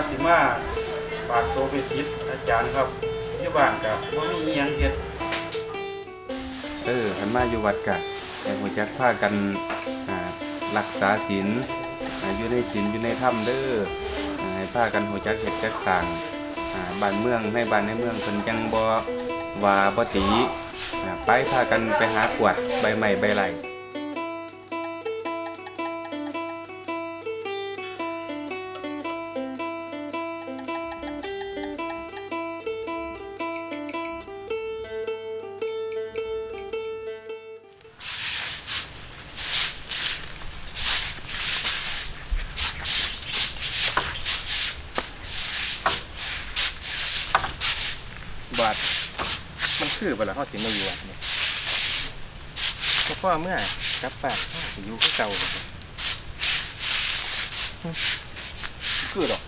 ว่าสิมาฝากตัวไปศิษย์อาจารย์ครับที่บ้านก็บ่มีเอียงเฮ็ดเออคันมาอยู่วัดกะแต่หัวจักพากันอ่ารักษาศีลออยู่ในศีลอยู่ในถ้ำเด้ออ่าให้พากันหัวจักเฮ็ดจักสร้างอ่าบ้านเมืองในบ้านในเมืองเพิ่นจังบ่วาบ่ตีไปพากันไปหากวดใบไม้ใบไหล บาดมันคือบ่ล่ะเฮาสิมาอยู่วัดนี่ก็พ่อเมื่อกลับบ้านเฮาสิอยู่คือเก่าบ่ครับหึคือดอก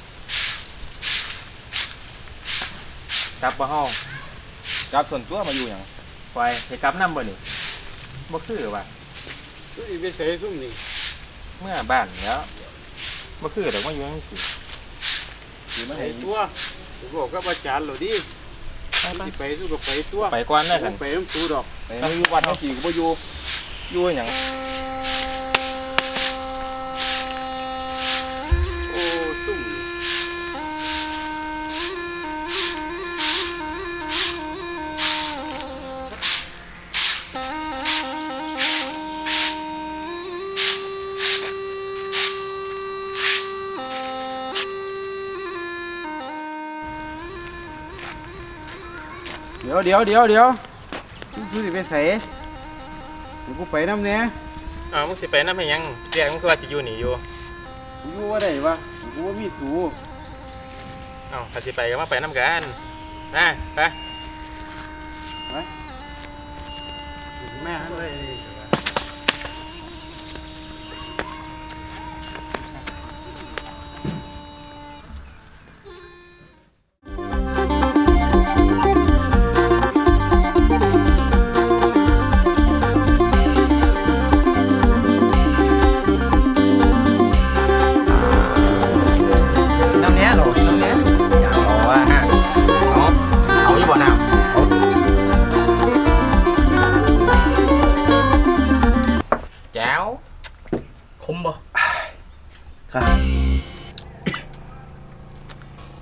กลับบ่เฮากลับส่วนตัวมาอยู่หยังไปสิกลับนำบ่นี่บ่คือว่าดูอีไปใส่ซุ่มนี่เมื่อบ้านแล้วบ่คือดอกมาอยู่จังซี่สิมาใส่ให้ตัวบอกกับอาจารย์โหลดดิ ไปไปสู้กับไปตัวไปก่อนนะผกันไปน้ำตูดอกไปอยู่วันเฮาสิก็บ่อยู่อยู่อย่าง เดี๋ยวเดี๋ยวเดี๋ยวเดี๋ยวดูสิไปใส่เดี๋ยวกูไปน้ำเนี้ยอ้าวมึงสิไปนำให้หยังเรียกมึงคือว่าสิอยู่นี่อยู่กูรู้ว่าได้ปะกูว่ามีสูเอ้าถ้าสิไปก็มาไปน้ำกันนะไปแม่เลย ครับ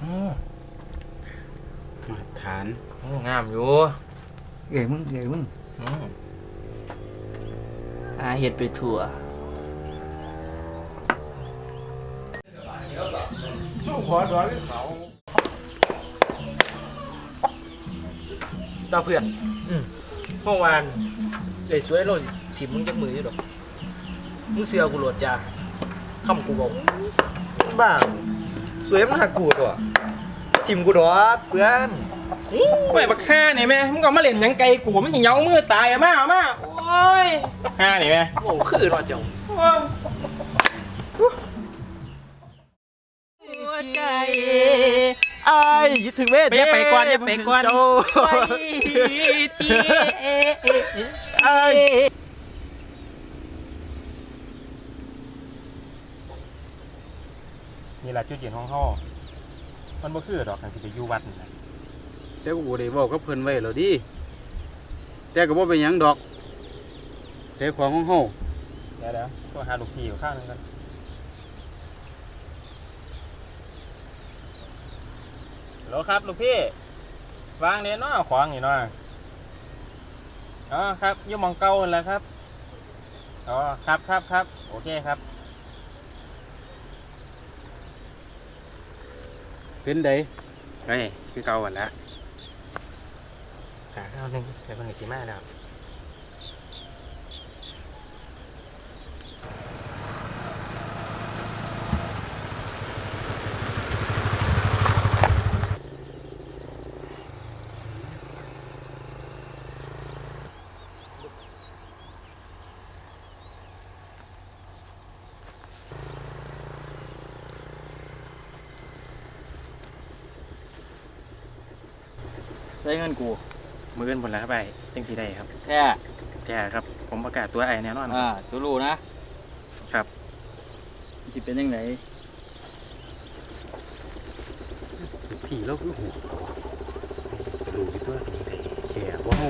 อืมมาตรฐานโอ้งามอยู่เอ้ยมึงเอ้ยมึงอืมอาเห็ดไปทั่วขอดอยเขาต่อเพื่อนเมื่อวานเลยสวยหล่นถิ่มมึงจักมืออยู่ดอก มึงเสือกูโหลดยา คำกูบอกบ้าสวยมันหักกูตัวทิมกูดอกเพื่อนไปบักห้านี่แม่มึงก็มาเล่นหยังไกลกูมันสิเหยามือตายอะมาเอามาโอ้ยบักห้านี่แม่โอ้คือรอดจังหัวใจไอ้ายยึดถึงเวทไปอย่าไปก่อนอย่าไปก่อนโอ้ย จีไอ้าย นี่แหละจุดยืนของเขามันบ่คือดอกกันสิไปอยู่วัดนี่นะแต่กูบ่ได้บอกกับเพิ่นไว้แล้วดิแต่ก็บ่เป็นหยังดอกแต่ของของเฮาเดี๋ยวเดี๋ยวตัวหาลูกพี่อยู่ข้างนึงกันฮัลโหลครับลูกพี่วางเนี่ยเนาะขวางนี่เนาะอ๋อครับอยุ่หมองเก่านั่นแหละครับอ๋อครับครับครับโอเคครับ เป็นไดเฮ้ยคือเก่าหมดแล้วหาข้าวหนึ่งเดี๋ยวคนหนึ่งสีมาแล้ว ใช้เงินกูมือเงินผลแล้วไปจังสีได้ครับแค่แต่ครับ ผมประกาศตัวไอ้แน่นอนอ่าสูรูนะครับจะเป็นยังไงพี่เราคือหัวเขาอะไปดูที่ตัวแค่ว่าเฮา